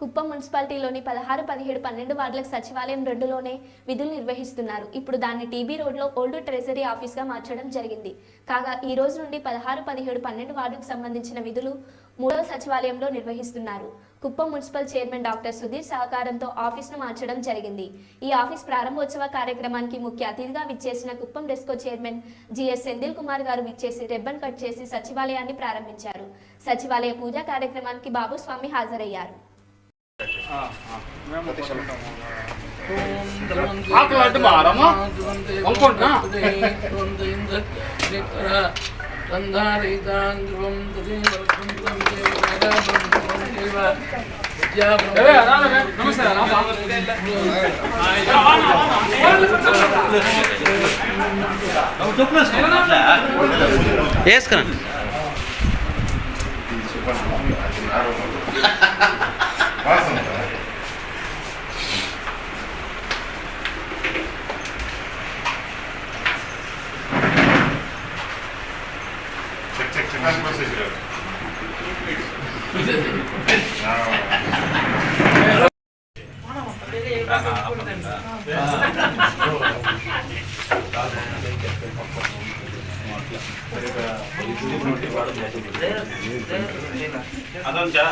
కుప్పం మున్సిపాలిటీలోని పదహారు పదిహేడు పన్నెండు వార్డులకు సచివాలయం రెండులోనే విధులు నిర్వహిస్తున్నారు. ఇప్పుడు దాన్ని టీబీ రోడ్లో ఓల్డ్ ట్రెజరీ ఆఫీస్గా మార్చడం జరిగింది. కాగా ఈ రోజు నుండి పదహారు పదిహేడు పన్నెండు వార్డుకు సంబంధించిన విధులు మూడవ సచివాలయంలో నిర్వహిస్తున్నారు. Kuppam municipal chairman doctor Sudheer సహకారంతో ఆఫీస్ను మార్చడం జరిగింది. ఈ ఆఫీస్ ప్రారంభోత్సవ కార్యక్రమానికి ముఖ్య అతిథిగా విచ్చేసిన Kuppam డెస్కో chairman G S Senthil Kumar గారు విచ్చేసి రిబ్బన్ కట్ చేసి సచివాలయాన్ని ప్రారంభించారు. సచివాలయ పూజా కార్యక్రమానికి బాబుస్వామి హాజరయ్యారు. ఆకలి అంటే బారమ్మా? నమస్తే, బా. వేసుకురా చెక్ చెక్ చెక్ అని మెసేజ్ లేదు అదొంచా